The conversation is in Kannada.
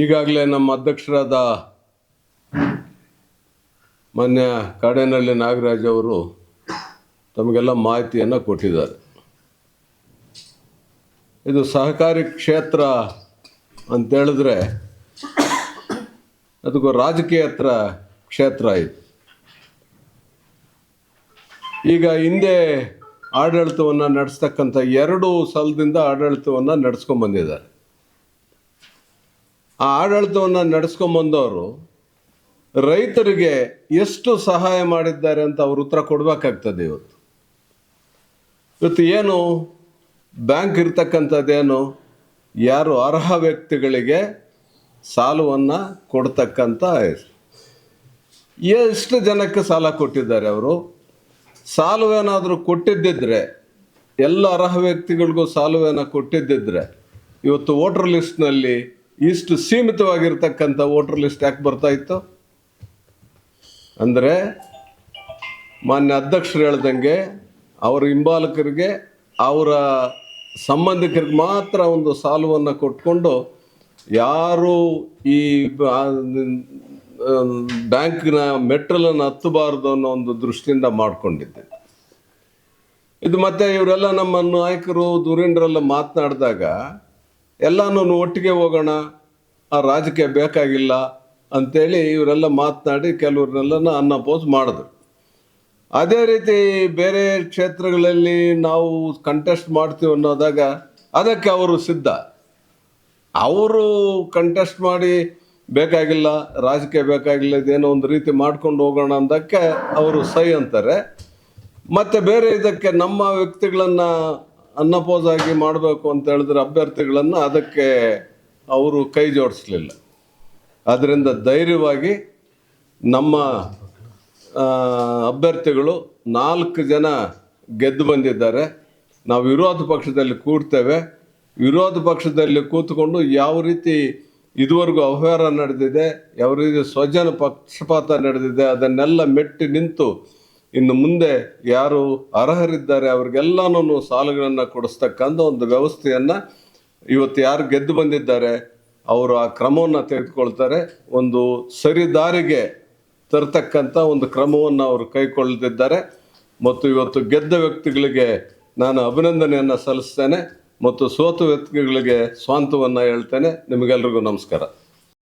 ಈಗಾಗಲೇ ನಮ್ಮ ಅಧ್ಯಕ್ಷರಾದ ಮಾನ್ಯ ಕಾಡೇನಹಳ್ಳಿ ನಾಗರಾಜ್ ಅವರು ತಮಗೆಲ್ಲ ಮಾಹಿತಿಯನ್ನು ಕೊಟ್ಟಿದ್ದಾರೆ. ಇದು ಸಹಕಾರಿ ಕ್ಷೇತ್ರ ಅಂತೇಳಿದ್ರೆ ಅದಕ್ಕೂ ರಾಜಕೀಯೇತರ ಕ್ಷೇತ್ರ ಇದು. ಈಗ ಹಿಂದೆ ಆಡಳಿತವನ್ನು ನಡೆಸ್ತಕ್ಕಂಥ ಎರಡು ಸಲದಿಂದ ಆಡಳಿತವನ್ನು ನಡೆಸ್ಕೊಂಡ್ ಬಂದಿದ್ದಾರೆ. ಆ ಆಡಳಿತವನ್ನು ನಡೆಸ್ಕೊಂಬಂದವರು ರೈತರಿಗೆ ಎಷ್ಟು ಸಹಾಯ ಮಾಡಿದ್ದಾರೆ ಅಂತ ಅವ್ರ ಉತ್ತರ ಕೊಡಬೇಕಾಗ್ತದೆ ಇವತ್ತು. ಇವತ್ತು ಏನು, ಬ್ಯಾಂಕ್ ಇರ್ತಕ್ಕಂಥದ್ದೇನು, ಯಾರು ಅರ್ಹ ವ್ಯಕ್ತಿಗಳಿಗೆ ಸಾಲವನ್ನು ಕೊಡ್ತಕ್ಕಂಥ ಎಷ್ಟು ಜನಕ್ಕೆ ಸಾಲ ಕೊಟ್ಟಿದ್ದಾರೆ ಅವರು? ಸಾಲವೇನಾದರೂ ಕೊಟ್ಟಿದ್ದಿದ್ರೆ, ಎಲ್ಲ ಅರ್ಹ ವ್ಯಕ್ತಿಗಳಿಗೂ ಸಾಲವೇನ ಕೊಟ್ಟಿದ್ದಿದ್ರೆ, ಇವತ್ತು ವೋಟರ್ ಲಿಸ್ಟ್ನಲ್ಲಿ ಇಷ್ಟು ಸೀಮಿತವಾಗಿರ್ತಕ್ಕಂಥ ವೋಟರ್ ಲಿಸ್ಟ್ ಯಾಕೆ ಬರ್ತಾ ಇತ್ತು? ಅಂದರೆ ಮಾನ್ಯ ಅಧ್ಯಕ್ಷರು ಹೇಳ್ದಂಗೆ ಅವರ ಹಿಂಬಾಲಕರಿಗೆ, ಅವರ ಸಂಬಂಧಿಕರಿಗೆ ಮಾತ್ರ ಒಂದು ಸಾಲವನ್ನು ಕೊಟ್ಕೊಂಡು ಯಾರು ಈ ಬ್ಯಾಂಕಿನ ಮೆಟ್ರಲನ್ನು ಹತ್ತಬಾರ್ದು ಅನ್ನೋ ಒಂದು ದೃಷ್ಟಿಯಿಂದ ಮಾಡಿಕೊಂಡಿದ್ದೆ. ಇದು ಮತ್ತೆ ಇವರೆಲ್ಲ ನಮ್ಮ ನಾಯಕರು ಧುರೀಣರೆಲ್ಲ ಮಾತನಾಡಿದಾಗ ಎಲ್ಲನೂ ಒಟ್ಟಿಗೆ ಹೋಗೋಣ, ಆ ರಾಜಕೀಯ ಬೇಕಾಗಿಲ್ಲ ಅಂತೇಳಿ ಇವರೆಲ್ಲ ಮಾತನಾಡಿ ಕೆಲವ್ರನ್ನೆಲ್ಲ ಅನ್ನಪೋಸ್ ಮಾಡಿದ್ರು ಅದೇ ರೀತಿ ಬೇರೆ ಕ್ಷೇತ್ರಗಳಲ್ಲಿ ನಾವು ಕಂಟೆಸ್ಟ್ ಮಾಡ್ತೀವಿ ಅನ್ನೋದಾಗ ಅದಕ್ಕೆ ಅವರು ಸಿದ್ಧ. ಅವರು ಕಂಟೆಸ್ಟ್ ಮಾಡಿ ಬೇಕಾಗಿಲ್ಲ, ರಾಜಕೀಯ ಬೇಕಾಗಿಲ್ಲ, ಇದೇನೋ ಒಂದು ರೀತಿ ಮಾಡ್ಕೊಂಡು ಹೋಗೋಣ ಅಂದಕ್ಕೆ ಅವರು ಸೈ ಅಂತಾರೆ. ಮತ್ತು ಬೇರೆ ಇದಕ್ಕೆ ನಮ್ಮ ವ್ಯಕ್ತಿಗಳನ್ನ ಅನ್ನಪೋಸ್ ಆಗಿ ಮಾಡಬೇಕು ಅಂತ ಹೇಳಿದ್ರೆ ಅಭ್ಯರ್ಥಿಗಳನ್ನು ಅದಕ್ಕೆ ಅವರು ಕೈ ಜೋಡಿಸ್ಲಿಲ್ಲ. ಅದರಿಂದ ಧೈರ್ಯವಾಗಿ ನಮ್ಮ ಅಭ್ಯರ್ಥಿಗಳು ನಾಲ್ಕು ಜನ ಗೆದ್ದು ಬಂದಿದ್ದಾರೆ. ನಾವು ವಿರೋಧ ಪಕ್ಷದಲ್ಲಿ ಕೂಡ್ತೇವೆ ವಿರೋಧ ಪಕ್ಷದಲ್ಲಿ ಕೂತ್ಕೊಂಡು ಯಾವ ರೀತಿ ಇದುವರೆಗೂ ಅವ್ಯವಹಾರ ನಡೆದಿದೆ, ಯಾವ ರೀತಿ ಸ್ವಜನ ಪಕ್ಷಪಾತ ನಡೆದಿದೆ, ಅದನ್ನೆಲ್ಲ ಮೆಟ್ಟಿ ನಿಂತು ಇನ್ನು ಮುಂದೆ ಯಾರು ಅರ್ಹರಿದ್ದಾರೆ ಅವ್ರಿಗೆಲ್ಲನೂ ಸಾಲಗಳನ್ನು ಕೊಡಿಸ್ತಕ್ಕಂಥ ಒಂದು ವ್ಯವಸ್ಥೆಯನ್ನು ಇವತ್ತು ಯಾರು ಗೆದ್ದು ಬಂದಿದ್ದಾರೆ, ಅವರು ಆ ಕ್ರಮವನ್ನು ತೆಗೆದುಕೊಳ್ತಾರೆ. ಒಂದು ಸರಿ ದಾರಿಗೆ ತರ್ತಕ್ಕಂಥ ಒಂದು ಕ್ರಮವನ್ನು ಅವರು ಕೈಗೊಳ್ಳದಿದ್ದಾರೆ. ಮತ್ತು ಇವತ್ತು ಗೆದ್ದ ವ್ಯಕ್ತಿಗಳಿಗೆ ನಾನು ಅಭಿನಂದನೆಯನ್ನು ಸಲ್ಲಿಸ್ತೇನೆ ಮತ್ತು ಸೋತ ವ್ಯಕ್ತಿಗಳಿಗೆ ಸ್ವಾಂತವನ್ನು ಹೇಳ್ತೇನೆ. ನಿಮಗೆಲ್ರಿಗೂ ನಮಸ್ಕಾರ.